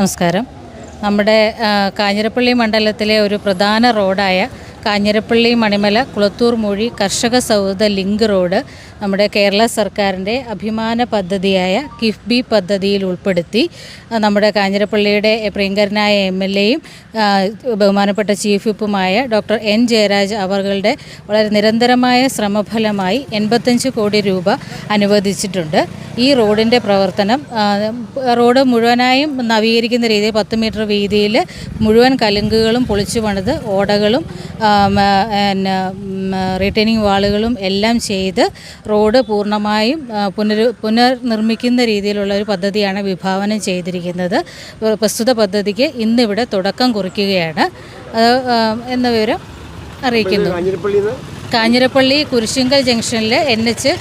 നമസ്കാരം. നമ്മുടെ കാഞ്ഞിരപ്പള്ളി മണ്ഡലത്തിലെ ഒരു പ്രധാന റോഡായ കാഞ്ഞിരപ്പള്ളി മണിമല കുളത്തൂർ മൊഴി കർഷക സൗഹൃദ ലിങ്ക് റോഡ് നമ്മുടെ കേരള സർക്കാരിന്റെ അഭിമാന പദ്ധതിയായ കിഫ്ബി പദ്ധതിയിൽ ഉൾപ്പെടുത്തി നമ്മുടെ കാഞ്ഞിരപ്പള്ളിയുടെ പ്രിയങ്കരനായ എം എൽ എയും ബഹുമാനപ്പെട്ട ചീഫ് വിപ്പുമായ ഡോക്ടർ എൻ ജയരാജ് അവറുകളുടെ വളരെ നിരന്തരമായ ശ്രമഫലമായി എൺപത്തഞ്ച് കോടി രൂപ അനുവദിച്ചിട്ടുണ്ട്. ഈ റോഡിന്റെ പ്രവർത്തനം റോഡ് മുഴുവനായും നവീകരിക്കുന്ന രീതിയിൽ പത്ത് മീറ്റർ വീതിയിൽ മുഴുവൻ കലുങ്കുകളും പൊളിച്ചു പണിത് ഓടകളും എന്നാ റിട്ടേണിംഗ് വാളുകളും എല്ലാം ചെയ്ത് റോഡ് പൂർണമായും പുനർ പുനർനിർമ്മിക്കുന്ന രീതിയിലുള്ള ഒരു പദ്ധതിയാണ് വിഭാവനം ചെയ്തിരിക്കുന്നത്. പ്രസ്തുത പദ്ധതിക്ക് ഇന്നിവിടെ തുടക്കം കുറിക്കുകയാണ്. എന്ന വിവരം അറിയിക്കുന്നു. കാഞ്ഞിരപ്പള്ളി കുരിശിങ്കൽ ജംഗ്ഷനിൽ എൻ എച്ച്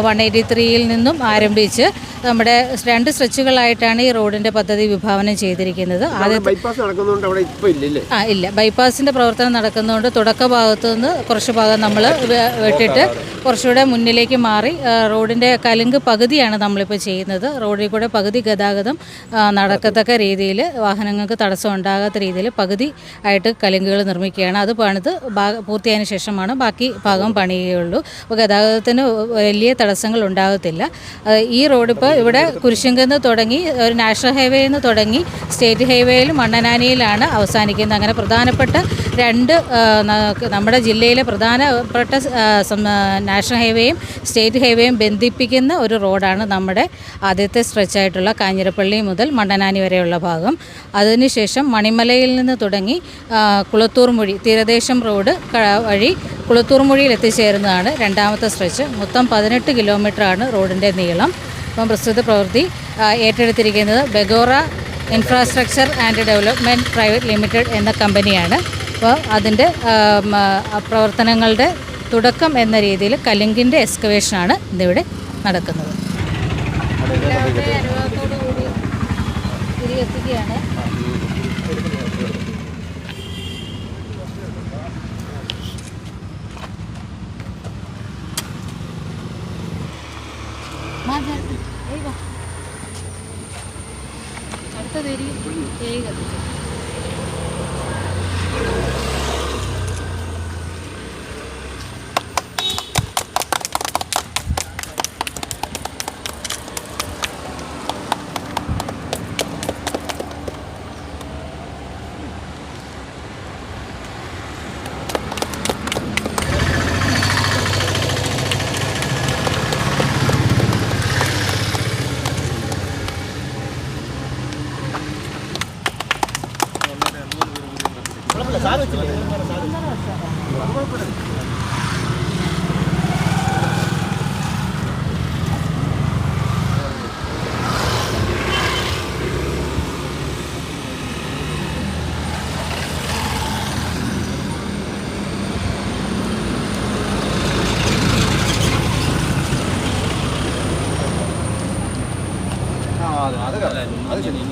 വൺ എയ്റ്റി ത്രീയിൽ നിന്നും ആരംഭിച്ച് നമ്മുടെ രണ്ട് സ്ട്രെച്ചുകളായിട്ടാണ് ഈ റോഡിന്റെ പദ്ധതി വിഭാവനം ചെയ്തിരിക്കുന്നത്. ബൈപ്പാസ് നടക്കുന്നതുകൊണ്ട് അവിടെ ഇപ്പോൾ ഇല്ലല്ലേ? ആ ഇല്ല. ബൈപ്പാസിന്റെ പ്രവർത്തനം നടക്കുന്നതുകൊണ്ട് തുടക്ക ഭാഗത്തു നിന്ന് കുറച്ച് ഭാഗം നമ്മൾ വെട്ടിട്ട് കുറച്ചുകൂടെ മുന്നിലേക്ക് മാറി റോഡിന്റെ കലുങ്ക് പകുതിയാണ് നമ്മളിപ്പോൾ ചെയ്യുന്നത്. റോഡിൽ കൂടെ പകുതി ഗതാഗതം നടക്കത്തക്ക രീതിയിൽ വാഹനങ്ങൾക്ക് തടസ്സം ഉണ്ടാകാത്ത രീതിയിൽ പകുതി ആയിട്ട് കലുങ്കുകൾ നിർമ്മിക്കുകയാണ്. അത് പണിത് ഭാഗ- പൂർത്തിയായതിനു ശേഷമാണ് ബാക്കി ഭാഗം പണിയുകയുള്ളൂ. അപ്പോൾ ഗതാഗതത്തിന് വലിയ തടസ്സങ്ങൾ ഉണ്ടാകത്തില്ല. ഈ റോഡ് ഇപ്പോൾ ഇവിടെ കുരിശുങ്കന്ന് തുടങ്ങി ഒരു നാഷണൽ ഹൈവേയിൽ നിന്ന് തുടങ്ങി സ്റ്റേറ്റ് ഹൈവേയിലും മണ്ണനാനിയിലാണ് അവസാനിക്കുന്നത്. അങ്ങനെ പ്രധാനപ്പെട്ട രണ്ട് നമ്മുടെ ജില്ലയിലെ പ്രധാനപ്പെട്ട നാഷണൽ ഹൈവേയും സ്റ്റേറ്റ് ഹൈവേയും ബന്ധിപ്പിക്കുന്ന ഒരു റോഡാണ് നമ്മുടെ ആദ്യത്തെ സ്ട്രെച്ചായിട്ടുള്ള കാഞ്ഞിരപ്പള്ളി മുതൽ മണ്ണനാനി വരെയുള്ള ഭാഗം. അതിനുശേഷം മണിമലയിൽ നിന്ന് തുടങ്ങി കുളത്തൂർ മൊഴി തീരദേശം റോഡ് വഴി കുളത്തൂർ മൊഴിയിൽ എത്തിച്ചേരുന്നതാണ് രണ്ടാമത്തെ സ്ട്രെച്ച് മൊത്തം പതിനെട്ട് കിലോമീറ്ററാണ് റോഡിന്റെ നീളം. അപ്പം പ്രസ്തുത പ്രവൃത്തി ഏറ്റെടുത്തിരിക്കുന്നത് Bagora infrastructure and development private limited എന്ന കമ്പനിയാണ്. അപ്പോൾ അതിന്റെ പ്രവർത്തനങ്ങളുടെ തുടക്കം എന്ന രീതിയിൽ കലിങ്കിന്റെ എക്സ്കവേഷനാണ് ഇന്നിവിടെ നടക്കുന്നത്. എത്തിക്കുകയാണ് അടുത്ത തരി ഏഴ് കത്തിച്ചു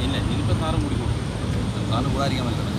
ഇല്ല ഇനിയിപ്പോൾ സാറും കൂടി കൂടും സാറിന് കൂടാതിരിക്കാൻ പറ്റില്ല